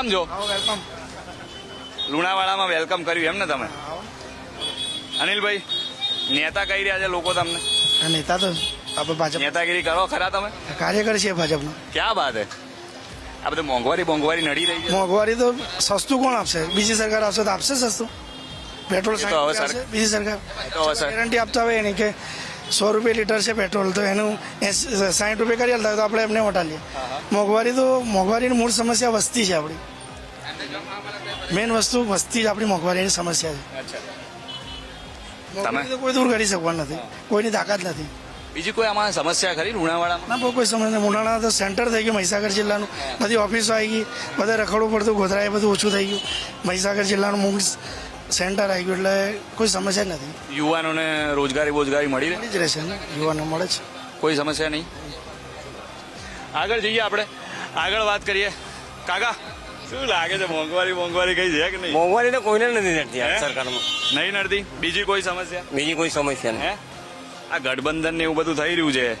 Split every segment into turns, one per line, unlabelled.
કેમ છો?
Welcome
લુણાવાડામાં welcome કર્યું એમ ને તમે? અનિલભાઈ નેતા કહી રહ્યા છે લોકો તમને?
નેતા તો આપણે ભાજપ
નેતાગીરી કરો ખરા તમે?
કાર્યકર છે ભાજપનો.
ક્યાં વાત હે? આ બધું મોંઘવારી મોંઘવારી નડી રહી છે?
મોંઘવારી તો સસ્તું કોણ આપશે? બીજી સરકાર આપશે તો આપશે સસ્તું. પેટ્રોલ
હવે
બીજી સરકાર. ગેરંટી આપતા હોય એની કે સો રૂપિયા લીટર છે પેટ્રોલ તો એનું સાઠ રૂપિયા કરી હાલતા તો આપણે એમને વટાલીએ મોંઘવારી તો મોંઘવારીની મૂળ સમસ્યા વસ્તી છે આપણી. મેઇન વસ્તુ વસ્તી જ આપણી મોંઘવારીની સમસ્યા છે. મોંઘવારી તો કોઈ દૂર કરી શકવા નથી. કોઈની તાકાત નથી.
બીજી કોઈ આમાં સમસ્યા ખરી લુણાવાડામાં
ના કોઈ સમસ્યા ઉનાળા તો સેન્ટર થઈ ગયું મહીસાગર જિલ્લાનું. બધી ઓફિસો આવી ગઈ. બધા રખડવું પડતું ગોધરાએ બધું ઓછું થઈ ગયું. મહીસાગર જિલ્લાનું મુખ્ય સેન્ટર આવી ગયું એટલે કોઈ સમસ્યા નથી.
યુવાનોને રોજગારી બોજગારી મળી રહે?
મળી જ રહેશે ને? યુવાનો મળે છે.
કોઈ સમસ્યા નહીં? આગળ જઈએ આપણે. આગળ વાત કરીએ. કાકા? શું લાગે છે મોંઘવારી મોંઘવારી કઈ છે કે નહીં?
મોંઘવારી તો કોઈને નથી નડતી આ સરકારમાં.
નહીં નડતી? બીજી કોઈ સમસ્યા?
બીજી કોઈ સમસ્યા નહીં.
હે? આ ગઠબંધન ને એવું બધું થઈ રહ્યું છે.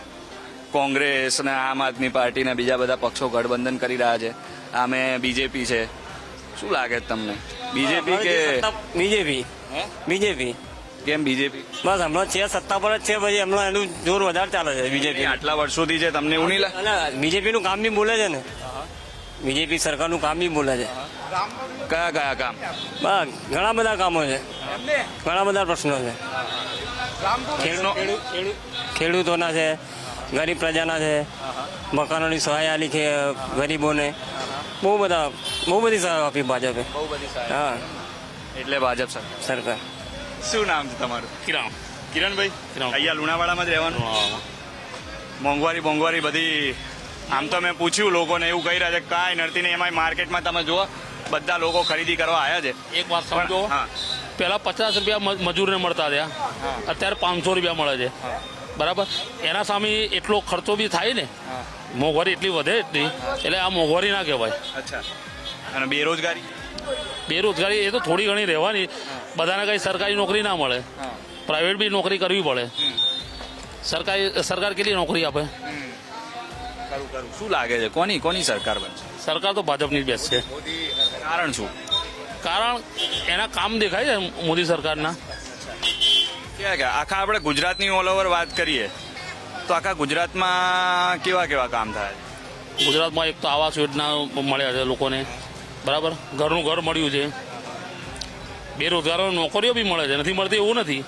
કોંગ્રેસ ને આમ આદમી પાર્ટી ને બીજા બધા પક્ષો ગઠબંધન કરી રહ્યા છે. આમે બીજેપી છે. શું લાગે છે તમને? બીજેપી કે
બીજેપી. બીજેપી.
કેમ બીજેપી?
બસ હમણાં છે સત્તા પર જ છે પછી હમણાં એનું જોર વધારે ચાલે છે બીજેપી
આટલા વર્ષોથી છે તમને એવું નહીં લાગે?
બીજેપી નું કામ બી બોલે છે ને. બીજેપી સરકારનું કામ બી બોલે છે.
કયા કયા કામ?
બસ ઘણા બધા કામો છે. ઘણા બધા પ્રશ્નો છે. ખેડૂતોના છે ગરીબ પ્રજાના છે. મકાનોની સહાય આલી છે ગરીબોને. બહુ બધા બહુ બધી સારો આપી ભાજપે.
બહુ બધી સારી.
હા.
એટલે ભાજપ સરકાર
સરકાર.
શું નામ છે તમારું?
કિરણ.
કિરણભાઈ?
કિરણ.
અહીંયા લુણાવાડામાં જ રહેવાનું? મોંઘવારી મોંઘવારી બધી આમ તો મેં પૂછ્યું લોકોને એવું કહી રહ્યા છે કાંઈ નડતી નહીં એમાં માર્કેટમાં તમે જુઓ બધા લોકો ખરીદી કરવા આવ્યા છે.
એક વાત સમજો. પહેલા પચાસ રૂપિયા મ- મજૂરને મળતા હતા. અત્યારે પાંચસો રૂપિયા મળે છે. બરાબર? એના સામે એટલો ખર્ચો બી થાય ને મોંઘવારી એટલી વધે એટલી એટલે આ મોંઘવારી ના કહેવાય.
અચ્છા. અને બેરોજગારી?
બેરોજગારી એ તો થોડી ઘણી રહેવાની. બધાને કઈ સરકારી નોકરી ના મળે. પ્રાઇવેટ બી નોકરી કરવી પડે. સરકારી સરકાર કેટલી નોકરી આપે?
શું લાગે છે? કોની કોની સરકાર બનશે?
સરકાર તો ભાજપની જ બેસ્ટ છે.
કારણ શું?
કારણ એના કામ દેખાય છે મોદી સરકારના.
કે આખા આપણે ગુજરાતની ઓલ ઓવર વાત કરીએ. તો આખા ગુજરાતમાં કેવા કેવા કામ થાય? છે
ગુજરાતમાં એક તો આવાસ યોજના મળ્યા છે લોકોને. બરાબર? ઘરનું ઘર મળ્યું છે. બેરોજગારો નોકરીઓ બી મળે છે. નથી મળતી એવું નથી.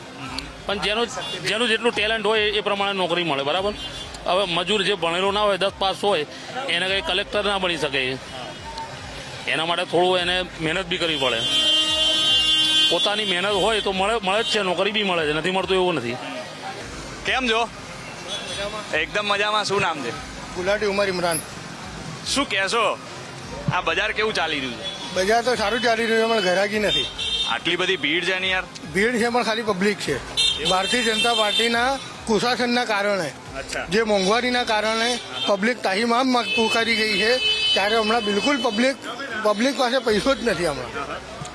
પણ જેનું જેનું જેટલું ટેલેન્ટ હોય એ પ્રમાણે નોકરી મળે. બરાબર? હવે મજૂર જે ભણેલો ના હોય દસ પાસ હોય એને કંઈ કલેક્ટર ના બની શકે. એના માટે થોડું એને મહેનત બી કરવી પડે. પોતાની મહેનત હોય તો મળે મળે જ છે. નોકરી બી મળે છે. નથી મળતું એવું નથી.
કેમ છો એકદમ મજામાં. શું નામ છે?
ગુલાટી ઉમર ઇમરાન.
શું કહેશો? આ બજાર કેવું ચાલી રહ્યું છે?
બજાર તો સારું ચાલી રહ્યું છે પણ ઘરાકી નથી.
આટલી બધી ભીડ છે ને યાર?
ભીડ છે પણ ખાલી પબ્લિક છે. ભારતીય જનતા પાર્ટીના કુશાસનના કારણે જે મોંઘવારીના કારણે પબ્લિક તાહીમામ પુકારી ગઈ છે ત્યારે હમણાં બિલકુલ પબ્લિક પબ્લિક પાસે પૈસો જ નથી હમણાં.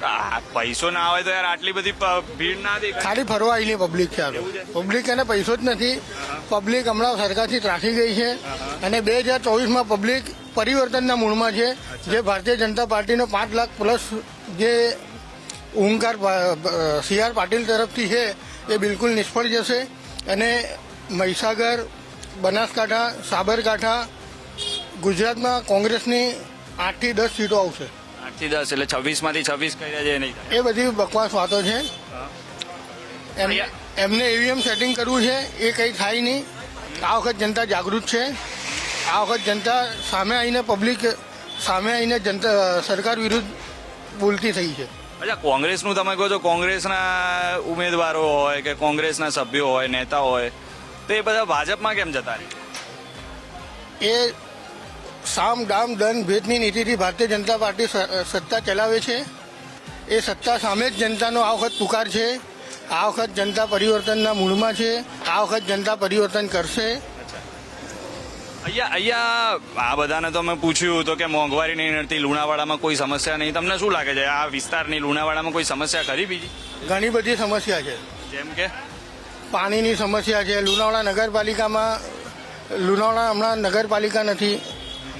આ પૈસો ના આવે તો યાર આટલી બધી પ- ભીડ ના દેખાય.
ખાલી ફરવા આવેલી પબ્લિક છે. પબ્લિક એને પૈસો જ નથી. પબ્લિક હમણાં સરકારથી ત્રાસી ગઈ છે. અને બે હજાર ચોવીસમાં પબ્લિક પરિવર્તનના મૂળમાં છે. જે ભારતીય જનતા પાર્ટીનો પાંચ લાખ પ્લસ જે ઓમકાર સી આર પાટીલ તરફથી છે એ બિલકુલ નિષ્ફળ જશે. અને મહીસાગર બનાસકાંઠા સાબરકાંઠા ગુજરાતમાં કોંગ્રેસની આઠથી દસ સીટો આવશે.
આઠથી દસ એટલે છવ્વીસમાંથી છવ્વીસ કહી રહ્યા છે નહીં
એ બધી બકવાસ વાતો છે. એમને ઈવીએમ સેટિંગ કરવું છે એ કંઈ થાય નહીં. આ વખત જનતા જાગૃત છે. આ વખત જનતા સામે આવીને પબ્લિક સામે આવીને જનતા સરકાર વિરુદ્ધ બોલતી થઈ છે.
અચ્છા કોંગ્રેસનું તમે કહો છો કોંગ્રેસના ઉમેદવારો હોય કે કોંગ્રેસના સભ્યો હોય નેતા હોય તો એ બધા ભાજપમાં કેમ જતા રહે?
એ સામ ડામ દન ભેદની નીતિથી ભારતીય જનતા પાર્ટી સત્તા ચલાવે છે. એ સત્તા સામે જ જનતાનો આ વખત પુકાર છે. આ વખત જનતા પરિવર્તનના મૂળમાં છે. આ વખત જનતા પરિવર્તન કરશે.
અહીંયા અહીંયા આ બધાને તો મેં પૂછ્યું તો કે મોંઘવારી નહીં નડતી લુણાવાડામાં કોઈ સમસ્યા નહીં. તમને શું લાગે છે? આ વિસ્તારની લુણાવાડામાં કોઈ સમસ્યા ખરી બીજી?
ઘણી બધી સમસ્યા છે.
જેમ કે?
પાણીની સમસ્યા છે. લુણાવાડા નગરપાલિકામાં લુણાવાડા હમણાં નગરપાલિકા નથી.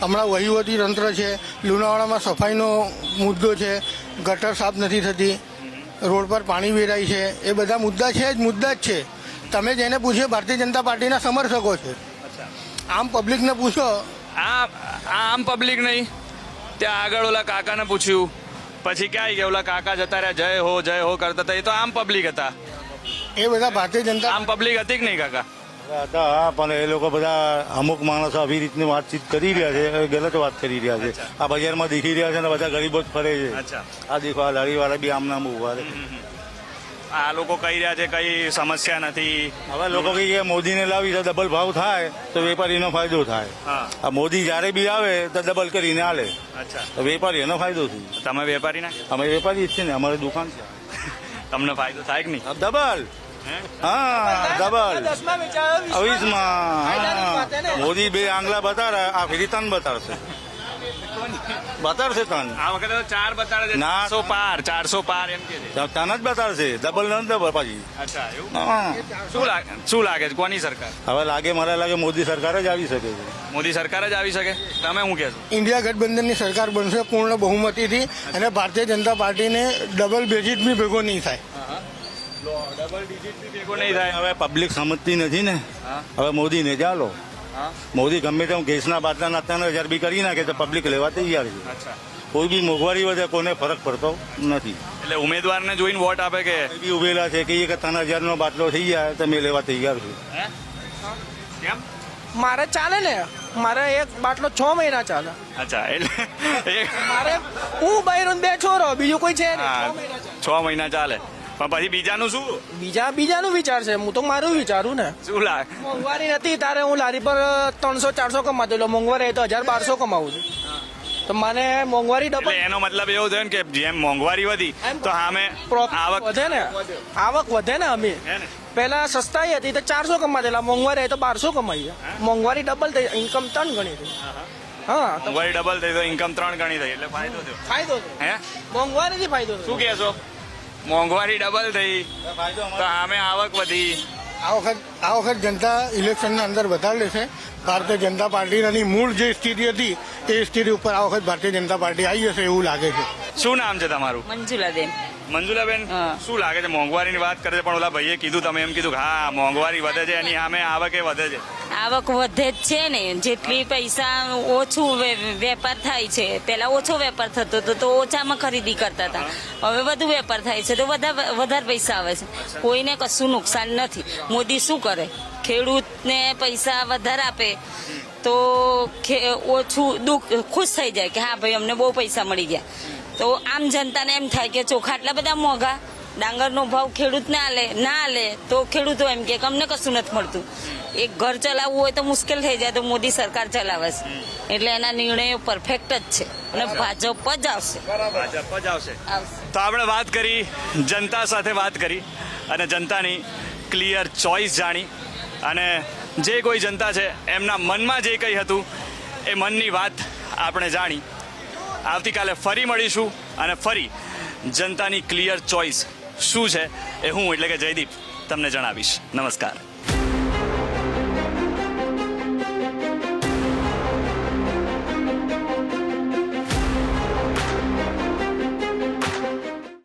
હમણાં વહીવટી તંત્ર છે. લુણાવાડામાં સફાઈનો મુદ્દો છે. ગટર સાફ નથી થતી. રોડ પર પાણી વેરાય છે. એ બધા મુદ્દા છે જ મુદ્દા જ છે. તમે જેને પૂછ્યો ભારતીય જનતા પાર્ટીના સમર્થકો છે. આમ પબ્લિકને પૂછો.
આ આમ પબ્લિક નહીં. ત્યાં આગળ ઓલા કાકાને પૂછ્યું. પછી ક્યાં ગયા? ઓલા કાકા જતા રહ્યા જય હો જય હો કરતા હતા. એ તો આમ પબ્લિક હતા.
એ બધા ભારતીય જનતા
આમ પબ્લિક હતી કે નહીં કાકા?
હતા પણ એ લોકો બધા અમુક માણસો આવી રીતની વાતચીત કરી રહ્યા છે ગલત વાત કરી રહ્યા છે. આ બજારમાં દેખી રહ્યા છે ને બધા ગરીબો જ ફરે છે. આ દેખો આ લારીવાળા બી આમ નામ ઊભા રહે
આ લોકો કહી રહ્યા છે કઈ સમસ્યા નથી.
હવે લોકો કહી કે મોદીને લાવી તો ડબલ ભાવ થાય તો વેપારીનો ફાયદો થાય. આ મોદી જ્યારે બી આવે તો ડબલ કરીને
આલે
તો વેપારી એનો ફાયદો થાય
તમે વેપારી ના
અમે વેપારી જ છે ને અમારી દુકાન છે.
તમને ફાયદો થાય કે નહીં?
ડબલ. હા ડબલ અવીસમાં મોદી બે આંગલા બતાવે આ ફરી તન બતાવશે બતાડશે તન.
આ વખતે ચાર બતાડે છે.
ના.
પાર ચારસો પાર એમ કે છે.
તન જ બતાડશે. ડબલ ન ડબલ પાછી.
અચ્છા એવું? શું લાગે શું લાગે છે? કોની સરકાર?
હવે લાગે મને લાગે મોદી સરકાર જ આવી શકે છે.
મોદી સરકાર જ આવી શકે? તમે શું કહેશો?
ઇન્ડિયા ગઠબંધનની સરકાર બનશે પૂર્ણ બહુમતીથી અને ભારતીય જનતા પાર્ટીને ડબલ બેઝિટ બી ભેગો નહીં થાય.
ડબલ ડિજિટ ભેગો નહીં થાય.
હવે પબ્લિક સમજતી નથી ને.
હા.
હવે મોદીને ચાલો મોદી ગમે તેમ ગેસના બાટલાના ત્રણ હજાર બી કરી નાખે તો પબ્લિક લેવા તૈયાર છે. કોઈ બી મોંઘવારી વધે કોને ફરક પડતો નથી.
એટલે ઉમેદવારને જોઈને વોટ આપે કે?
બી ઉભેલા છે કે એ કે ત્રણ હજારનો બાટલો થઈ જાય તો મેં લેવા તૈયાર છું.
કેમ?
મારે ચાલે ને. મારે એક બાટલો છ મહિના ચાલે.
અચ્છા એટલે
મારે હું બહેરું બે છોરો બીજું કોઈ છે છ મહિના ચાલે.
પણ પછી બીજાનું શું?
બીજા બીજાનું વિચાર છે. હું તો મારું વિચારું ને.
શું લાગે?
મોંઘવારી નથી તારે હું લારી પર ત્રણસો ચારસો કમાતો. એટલે મોંઘવારી તો હજાર બારસો કમાવું છું. તો મને મોંઘવારી ડબલ
એનો મતલબ એવો થયો ને કે જેમ મોંઘવારી વધી તો સામે આવક
વધે ને. આવક વધે ને અમે. પહેલા સસ્તાઈ હતી તો ચારસો કમાતેલા મોંઘવારી તો બારસો કમાઈ મોંઘવારી ડબલ થઈ ઇન્કમ ત્રણ ગણી થઈ હા
મોંઘવારી ડબલ થઈ તો ઇન્કમ ત્રણ ગણી થઈ એટલે ફાયદો થયો.
ફાયદો થયો.
હે?
મોંઘવારીથી ફાયદો
શું કહેશો? મોંઘવારી ડબલ થઈ. તો સામે આવક વધી.
આ વખત આ વખત જનતા ઇલેક્શનના અંદર વધારે લેશે ભારતીય જનતા પાર્ટીની મૂળ જે સ્થિતિ હતી એ સ્થિતિ ઉપર આ વખત ભારતીય જનતા પાર્ટી આવી જશે એવું લાગે છે.
શું નામ છે તમારું?
મંજુલાબેન.
મંજુલાબેન શું લાગે છે? મોંઘવારીની વાત કરે છે પણ ઓલા ભાઈએ કીધું તમે એમ કીધું હા મોંઘવારી વધે છે એની સામે આવકે વધે છે.
આવક વધે જ છે ને. જેટલી પૈસા ઓછું વેપાર થાય છે. પહેલાં ઓછો વેપાર થતો હતો, તો ઓછામાં ખરીદી કરતા હતા. હવે વધુ વેપાર થાય છે, તો વધારે વધારે પૈસા આવે છે. કોઈને કશું નુકસાન નથી. મોદી શું કરે? ખેડૂતને પૈસા વધારે આપે, તો ઓછું દુઃખ, ખુશ થઈ જાય કે હા ભાઈ અમને બહુ પૈસા મળી ગયા. તો આમ જનતાને એમ થાય કે ચોખા આટલા બધા મોંઘા? ડાંગરનો ભાવ ખેડૂત ના લે ના લે તો ખેડૂતો એમ કે અમને કશું નથી મળતું. એક ઘર ચલાવવું હોય તો મુશ્કેલ થઈ જાય તો મોદી સરકાર ચલાવે છે. એટલે એના નિર્ણયો પરફેક્ટ જ છે. અને ભાજપ જ આવશે.
ભાજપ જ આવશે.
આવશે.
તો આપણે વાત કરી જનતા સાથે વાત કરી અને જનતાની ક્લિયર ચોઇસ જાણી. અને જે કોઈ જનતા છે એમના મનમાં જે કંઈ હતું એ મનની વાત આપણે જાણી. આવતીકાલે ફરી મળીશું અને ફરી જનતાની ક્લિયર ચોઇસ શું છે એ હું એટલે કે જયદીપ તમને જણાવીશ. નમસ્કાર.